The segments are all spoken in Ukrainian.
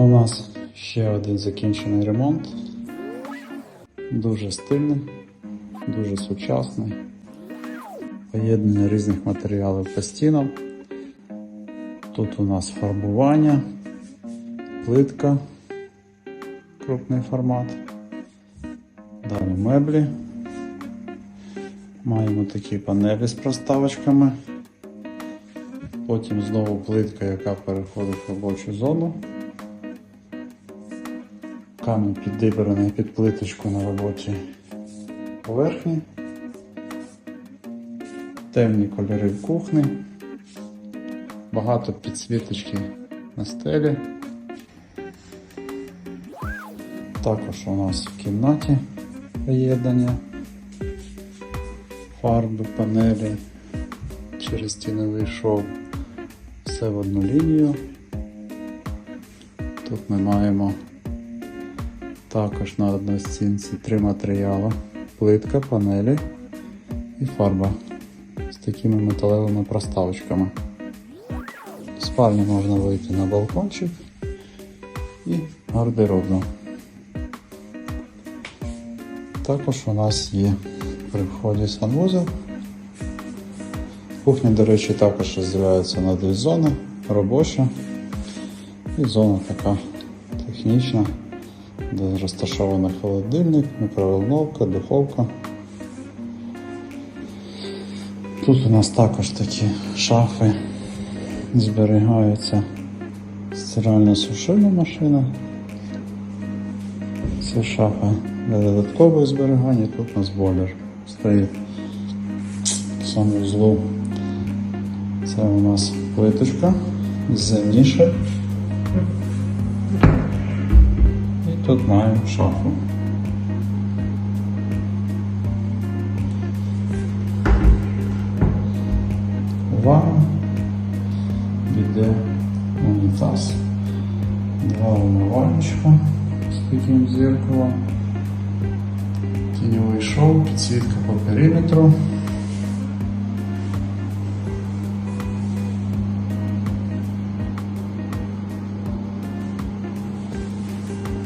У нас ще один закінчений ремонт. Дуже стильний, дуже сучасний. Поєднання різних матеріалів по стінам. Тут у нас фарбування, плитка, крупний формат. Далі меблі. Маємо такі панелі з проставочками. Потім знову плитка, яка переходить в робочу зону. Камінь підібраний під плиточку на робочій поверхні. Темні кольори в кухні. Багато підсвіточки на стелі. Також у нас в кімнаті поєднання фарби, панелі через стіновий шов. Все в одну лінію. Тут ми маємо також на одній стінці три матеріали: плитка, панелі і фарба з такими металевими проставочками. В спальні можна вийти на балкончик і гардеробну. Також у нас є при вході санвузол. Кухня, до речі, також розділяється на дві зони, робоча і зона така технічна, де розташований холодильник, мікроволновка, духовка. Тут у нас також такі шафи зберігаються стиральна сушильна машина. Це шафа для додаткових зберігань, тут у нас бойлер стоїть в санвузлу. Це у нас плиточка з ніші. Тут маємо шафу. Ванна, біде унітаз, два умивальничка з таким зеркалом, тіньовий шов, підсвітка по периметру.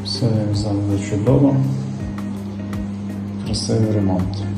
Все як завжди чудово. Красивий ремонт.